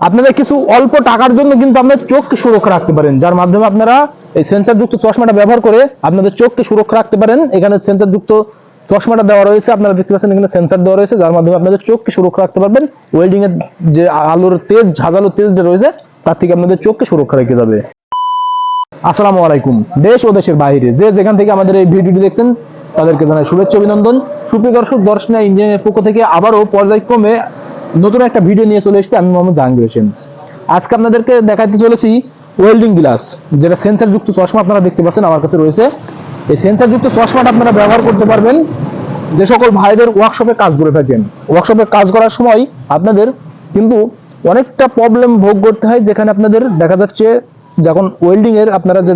আপনাদের কিছু অল্প টাকার জন্য কিন্তু আপনাদের চোখকে সুরক্ষা রাখতে পারেন, যার মাধ্যমে আপনারা এই সেন্সার যুক্ত চশমাটা ব্যবহার করে আপনাদের চোখকে সুরক্ষা রাখতে পারেন। এখানে সেন্সার যুক্ত চশমাটা দেওয়া রয়েছে, আপনারা দেখতে পাচ্ছেন এখানে সেন্সার দেওয়া রয়েছে, যার মাধ্যমে আপনাদের চোখকে সুরক্ষা রাখতে পারবেন। ওয়েল্ডিং এর যে আলোর তেজ, ঝাঁঝালো তেজ যে রয়েছে, তার থেকে আপনাদের চোখকে সুরক্ষা রেখে যাবে। আসসালামু আলাইকুম, দেশ ও দেশের বাইরে। যে যেখান থেকে আমাদের এই ভিডিওটি দেখছেন, তাদেরকে জানাই শুভেচ্ছা, অভিনন্দন। সুপ্রিয় দর্শক দর্শনা ইঞ্জিনিয়ারের পক্ষ থেকে আবারও পর্যায়ক্রমে নতুন একটা ভিডিও নিয়ে চলে এসেছি, আমি মোহাম্মদ জাহাঙ্গীর হোসেন। আজকে আপনাদেরকে দেখাতে চলেছি ওয়েল্ডিং গ্লাস যেটা সেন্সার যুক্ত চশমা আপনারা দেখতে পাচ্ছেন, আমার কাছে রয়েছে। এই সেন্সার যুক্ত চশমাটা আপনারা ব্যবহার করতে পারবেন যে সকল ভাইদের ওয়ার্কশপে কাজ করে থাকেন। ওয়ার্কশপে কাজ করার সময় আপনাদের কিন্তু অনেকটা প্রবলেম ভোগ করতে হয়, যেখানে আপনাদের দেখা যাচ্ছে যখন ওয়েল্ডিং এর আপনারা যে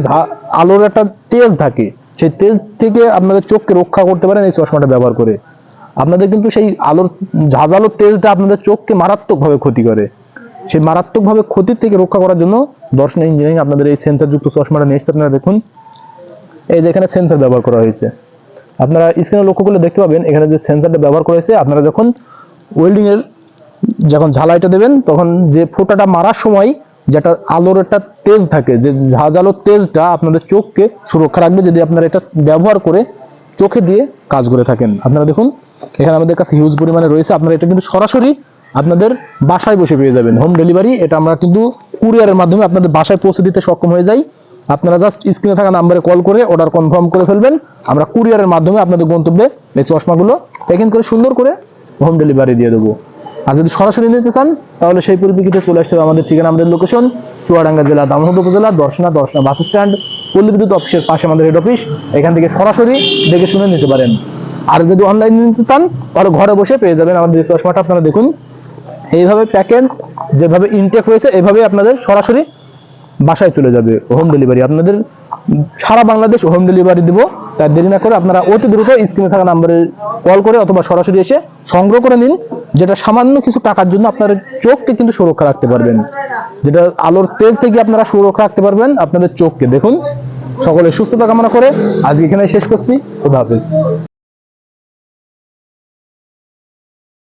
আলোর একটা তেজ থাকে, সেই তেজ থেকে আপনাদের চোখকে রক্ষা করতে পারেন এই চশমাটা ব্যবহার করে। আপনাদের কিন্তু সেই আলোর, ঝাঁঝালো তেজটা আপনাদের চোখকে মারাত্মকভাবে ক্ষতি করে। সেই মারাত্মকভাবে ক্ষতির থেকে রক্ষা করার জন্য দর্শন ইঞ্জিনিয়ারিং আপনাদের এই সেন্সার যুক্ত চশমাটা নিয়ে আপনারা দেখুন। এই যে এখানে সেন্সার ব্যবহার করা হয়েছে। আপনারা স্ক্রিনে লক্ষ্য করলে দেখতে পাবেন, এখানে যে সেন্সারটা ব্যবহার করেছে আপনারা যখন ওয়েল্ডিং এর যখন ঝালাইটা দেবেন, তখন যে ফোঁটাটা মারার সময় যেটা আলোর একটা তেজ থাকে, যে ঝাঁঝালো তেজটা আপনাদের চোখকে সুরক্ষা রাখবে যদি আপনারা এটা ব্যবহার করে চোখে দিয়ে কাজ করে থাকেন। আপনারা দেখুন এখানে আমাদের কাছে হিউজ পরিমাণে রয়েছে। আপনারা এটা কিন্তু সরাসরি আপনাদের বাসায় বসে পেয়ে যাবেন। হোম ডেলিভারি এটা আমরা কিন্তু কুরিয়ারের মাধ্যমে আপনাদের বাসায় পৌঁছে দিতে সক্ষম হয়ে যাই। আপনারা জাস্ট স্ক্রিনে থাকা নাম্বারে কল করে অর্ডার কনফার্ম করে ফেলবেন। আমরা কুরিয়ারের মাধ্যমে আপনাদের গন্তব্যে এই চশমাগুলো প্যাকিং করে সুন্দর করে হোম ডেলিভারি দিয়ে দেবো। আর যদি সরাসরি নিতে চান, তাহলে সেই পরিপ্রেক্ষিতে চলে আসতে হবে আমাদের ঠিকানা, আমাদের লোকেশন চুয়াডাঙ্গা জেলা দামোহদ উপজেলা দর্শনা দর্শনা বাস স্ট্যান্ড পল্লী বিদ্যুৎ অফিসের পাশে আমাদের হেড অফিস এখান থেকে সরাসরি দেখে শুনে নিতে পারেন। আর যদি অনলাইনে নিতে চান, তাহলে ঘরে বসে পেয়ে যাবেন আমাদের চশমাটা, আপনারা দেখুন। এইভাবে প্যাকেট যেভাবে ইনটেক হয়েছে এভাবে আপনাদের সরাসরি বাসায় চলে যাবে হোম ডেলিভারি আপনাদের সারা বাংলাদেশ হোম ডেলিভারি দিব। তাই দেরি না করে আপনারা অতি দ্রুত স্ক্রিনে থাকা নাম্বারে কল করে অথবা সরাসরি এসে সংগ্রহ করে নিন, যেটা সামান্য কিছু টাকার জন্য আপনার চোখকে কিন্তু সুরক্ষা রাখতে পারবেন। যেটা আলোর তেজ থেকে আপনারা সুরক্ষা রাখতে পারবেন আপনাদের চোখকে। দেখুন, সকলে সুস্থতা কামনা করে আজকে এখানে শেষ করছি। খুদা হাফেজ।